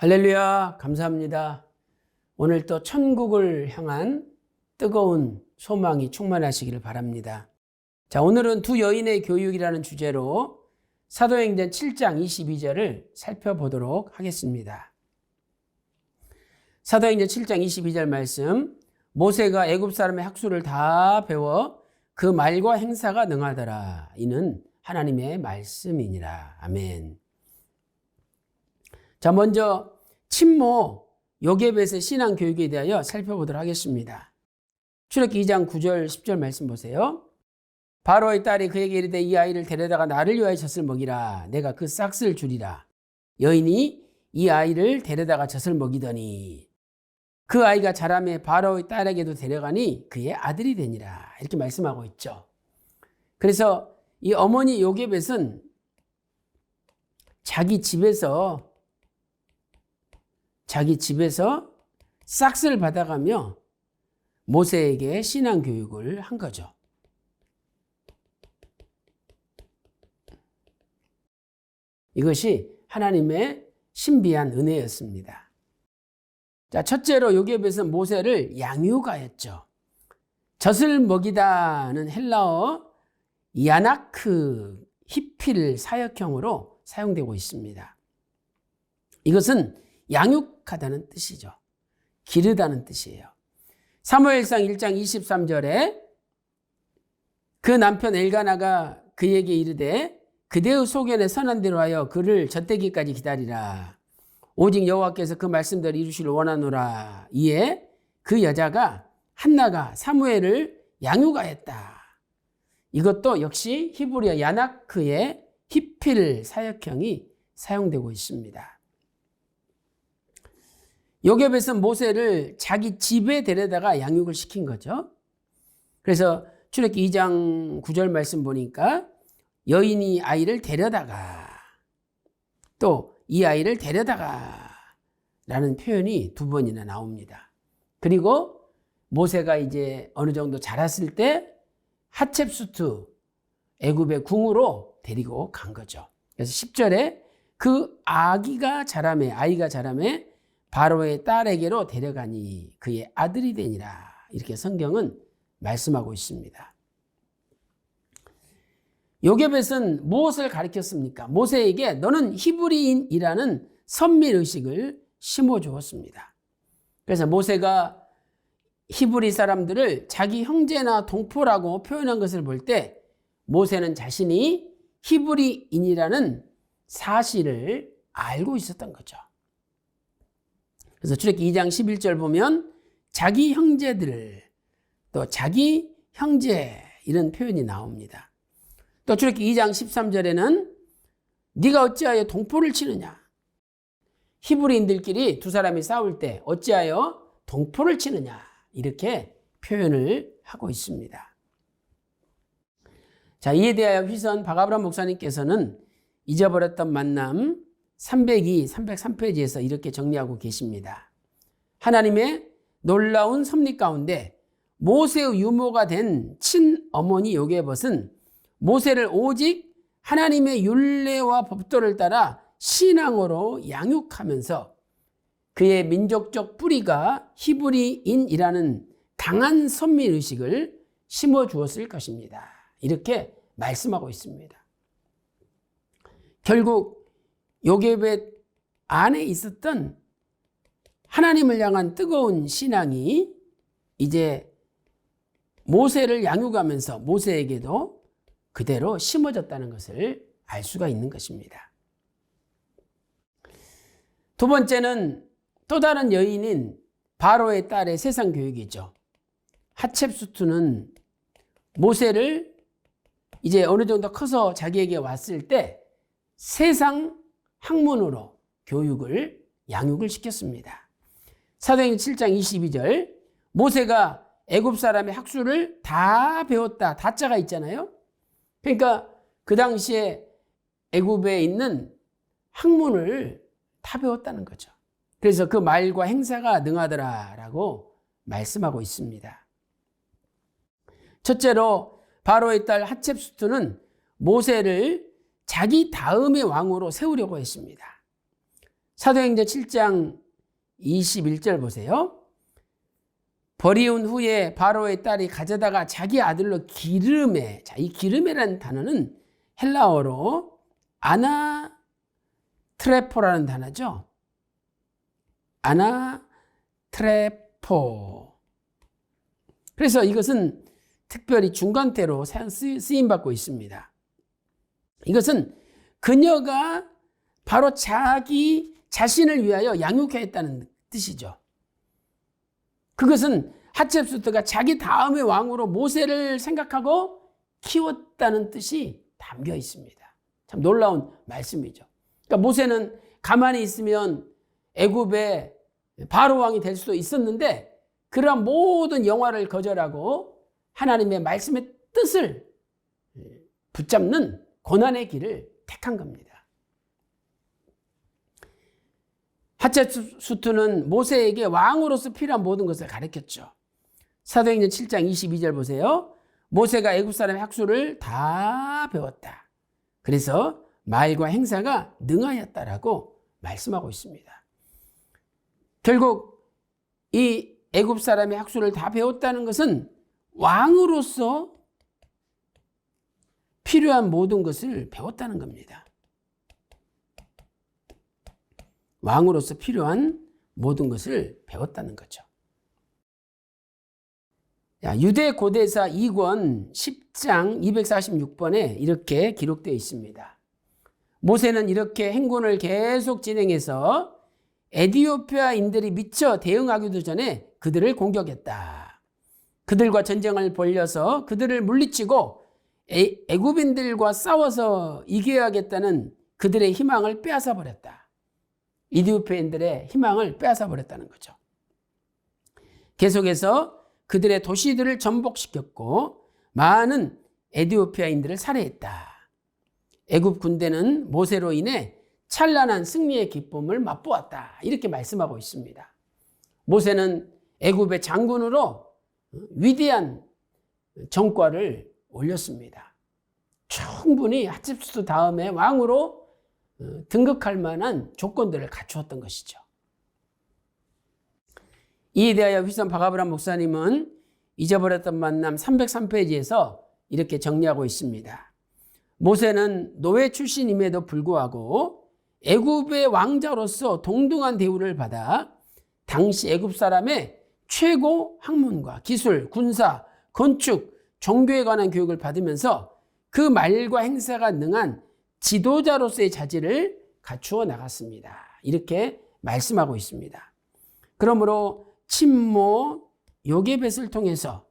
할렐루야, 감사합니다. 오늘 또 천국을 향한 뜨거운 소망이 충만하시기를 바랍니다. 자, 오늘은 두 여인의 교육이라는 주제로 사도행전 7장 22절을 살펴보도록 하겠습니다. 사도행전 7장 22절 말씀 모세가 애굽 사람의 학수를 다 배워 그 말과 행사가 능하더라. 이는 하나님의 말씀이니라. 아멘. 자, 먼저 친모 요게벳의 신앙 교육에 대하여 살펴보도록 하겠습니다. 출애기 2장 9절 10절 말씀 보세요. 바로의 딸이 그에게 이르되 이 아이를 데려다가 나를 위하여 젖을 먹이라 내가 그 싹을 주리라. 여인이 이 아이를 데려다가 젖을 먹이더니 그 아이가 자라매 바로의 딸에게도 데려가니 그의 아들이 되니라. 이렇게 말씀하고 있죠. 그래서 이 어머니 요게벳은 자기 집에서 자기 집에서 싹스를 받아가며 모세에게 신앙 교육을 한 거죠. 이것이 하나님의 신비한 은혜였습니다. 자, 첫째로 요게벳은 모세를 양육하였죠. 젖을 먹이다는 헬라어 야나크 히필 사역형으로 사용되고 있습니다. 이것은 양육 하다는 뜻이죠. 기르다는 뜻이에요. 사무엘상 1장 23절에 그 남편 엘가나가 그에게 이르되 그대의 소견에 선한 대로 하여 그를 젖대기까지 기다리라. 오직 여호와께서 그 말씀대로 이루시를 원하노라. 이에 그 여자가 한나가 사무엘을 양육하였다. 이것도 역시 히브리어 야나크의 히필 사역형이 사용되고 있습니다. 요게벳은 모세를 자기 집에 데려다가 양육을 시킨 거죠. 그래서 출애기 2장 9절 말씀 보니까 여인이 아이를 데려다가 또 이 아이를 데려다가 라는 표현이 두 번이나 나옵니다. 그리고 모세가 이제 어느 정도 자랐을 때 하첵수트 애굽의 궁으로 데리고 간 거죠. 그래서 10절에 그 아기가 자라매 아이가 자라매 바로의 딸에게로 데려가니 그의 아들이 되니라. 이렇게 성경은 말씀하고 있습니다. 요게벳은 무엇을 가르쳤습니까? 모세에게 너는 히브리인이라는 선밀 의식을 심어 주었습니다. 그래서 모세가 히브리 사람들을 자기 형제나 동포라고 표현한 것을 볼 때 모세는 자신이 히브리인이라는 사실을 알고 있었던 거죠. 그래서 출애기 2장 11절 보면 자기 형제들 또 자기 형제 이런 표현이 나옵니다. 또 출애기 2장 13절에는 네가 어찌하여 동포를 치느냐? 히브리인들끼리 두 사람이 싸울 때 어찌하여 동포를 치느냐? 이렇게 표현을 하고 있습니다. 자, 이에 대하여 휘선 박아브람 목사님께서는 잊어버렸던 만남 302, 303페이지에서 이렇게 정리하고 계십니다. 하나님의 놀라운 섭리 가운데 모세의 유모가 된 친어머니 요게벗은 모세를 오직 하나님의 율례와 법도를 따라 신앙으로 양육하면서 그의 민족적 뿌리가 히브리인이라는 강한 선민 의식을 심어 주었을 것입니다. 이렇게 말씀하고 있습니다. 결국 요게벳 안에 있었던 하나님을 향한 뜨거운 신앙이 이제 모세를 양육하면서 모세에게도 그대로 심어졌다는 것을 알 수가 있는 것입니다. 두 번째는 또 다른 여인인 바로의 딸의 세상 교육이죠. 하첵수트는 모세를 이제 어느 정도 커서 자기에게 왔을 때 세상 학문으로 교육을 양육을 시켰습니다. 사도행 7장 22절 모세가 애굽 사람의 학술을 다 배웠다. 다자가 있잖아요. 그러니까 그 당시에 애굽에 있는 학문을 다 배웠다는 거죠. 그래서 그 말과 행사가 능하더라라고 말씀하고 있습니다. 첫째로 바로의 딸 하첵수트는 모세를 자기 다음의 왕으로 세우려고 했습니다. 사도행전 7장 21절 보세요. 버리운 후에 바로의 딸이 가져다가 자기 아들로 기름에 자, 이 기름이라는 단어는 헬라어로 아나 트레포라는 단어죠. 아나 트레포. 그래서 이것은 특별히 중간태로 쓰임 받고 있습니다. 이것은 그녀가 바로 자기 자신을 위하여 양육했다는 뜻이죠. 그것은 하첵수트가 자기 다음의 왕으로 모세를 생각하고 키웠다는 뜻이 담겨 있습니다. 참 놀라운 말씀이죠. 그러니까 모세는 가만히 있으면 애굽의 바로 왕이 될 수도 있었는데 그러한 모든 영화를 거절하고 하나님의 말씀의 뜻을 붙잡는 고난의 길을 택한 겁니다. 하체수트는 모세에게 왕으로서 필요한 모든 것을 가르쳤죠. 사도행전 7장 22절 보세요. 모세가 애굽 사람의 학수를 다 배웠다. 그래서 말과 행사가 능하였다라고 말씀하고 있습니다. 결국 이 애굽 사람의 학수를 다 배웠다는 것은 왕으로서 필요한 모든 것을 배웠다는 겁니다. 왕으로서 필요한 모든 것을 배웠다는 거죠. 야, 유대 고대사 2권 10장 246번에 이렇게 기록되어 있습니다. 모세는 이렇게 행군을 계속 진행해서 에디오피아인들이 미처 대응하기도 전에 그들을 공격했다. 그들과 전쟁을 벌려서 그들을 물리치고 애굽인들과 싸워서 이겨야겠다는 그들의 희망을 빼앗아 버렸다. 이디오피아인들의 희망을 빼앗아 버렸다는 거죠. 계속해서 그들의 도시들을 전복시켰고 많은 에디오피아인들을 살해했다. 애굽 군대는 모세로 인해 찬란한 승리의 기쁨을 맛보았다. 이렇게 말씀하고 있습니다. 모세는 애굽의 장군으로 위대한 정과를 올렸습니다. 충분히 하집수 다음에 왕으로 등극할 만한 조건들을 갖추었던 것이죠. 이에 대하여 휘선 박아브람 목사님은 잊어버렸던 만남 303페이지에서 이렇게 정리하고 있습니다. 모세는 노예 출신임에도 불구하고 애굽의 왕자로서 동등한 대우를 받아 당시 애굽 사람의 최고 학문과 기술, 군사, 건축, 종교에 관한 교육을 받으면서 그 말과 행사가 능한 지도자로서의 자질을 갖추어 나갔습니다. 이렇게 말씀하고 있습니다. 그러므로 친모 요괴뱃을 통해서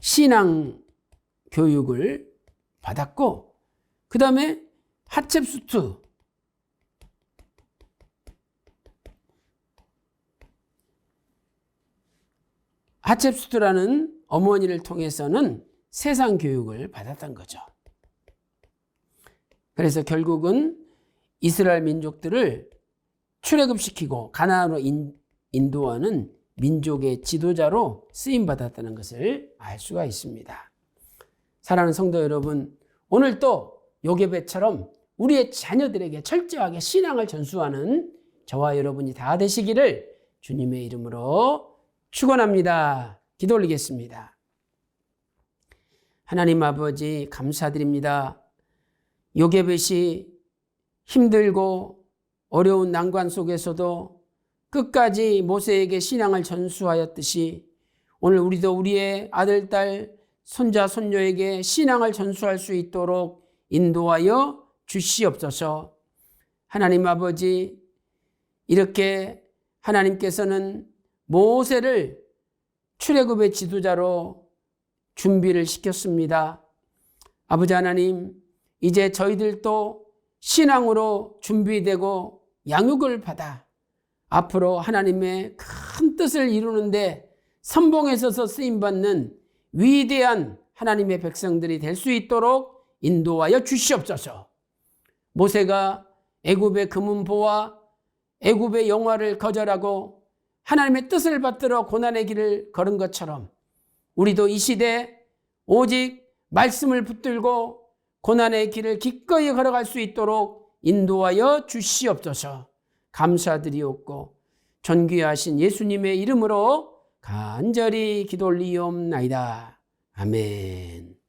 신앙 교육을 받았고 그 다음에 하첵수트 하첵수트라는 어머니를 통해서는 세상 교육을 받았던 거죠. 그래서 결국은 이스라엘 민족들을 출애굽시키고 가나안으로 인도하는 민족의 지도자로 쓰임 받았다는 것을 알 수가 있습니다. 사랑하는 성도 여러분, 오늘 또 요게벳처럼 우리의 자녀들에게 철저하게 신앙을 전수하는 저와 여러분이 다 되시기를 주님의 이름으로 축원합니다. 기도 올리겠습니다. 하나님 아버지 감사드립니다. 요게벳이 힘들고 어려운 난관 속에서도 끝까지 모세에게 신앙을 전수하였듯이 오늘 우리도 우리의 아들, 딸, 손자, 손녀에게 신앙을 전수할 수 있도록 인도하여 주시옵소서. 하나님 아버지, 이렇게 하나님께서는 모세를 출애굽의 지도자로 준비를 시켰습니다. 아버지 하나님, 이제 저희들도 신앙으로 준비되고 양육을 받아 앞으로 하나님의 큰 뜻을 이루는데 선봉에 서서 쓰임받는 위대한 하나님의 백성들이 될 수 있도록 인도하여 주시옵소서. 모세가 애굽의 금은보와 애굽의 영화를 거절하고 하나님의 뜻을 받들어 고난의 길을 걸은 것처럼 우리도 이 시대 오직 말씀을 붙들고 고난의 길을 기꺼이 걸어갈 수 있도록 인도하여 주시옵소서 감사드리옵고 존귀하신 예수님의 이름으로 간절히 기도 올리옵나이다. 아멘.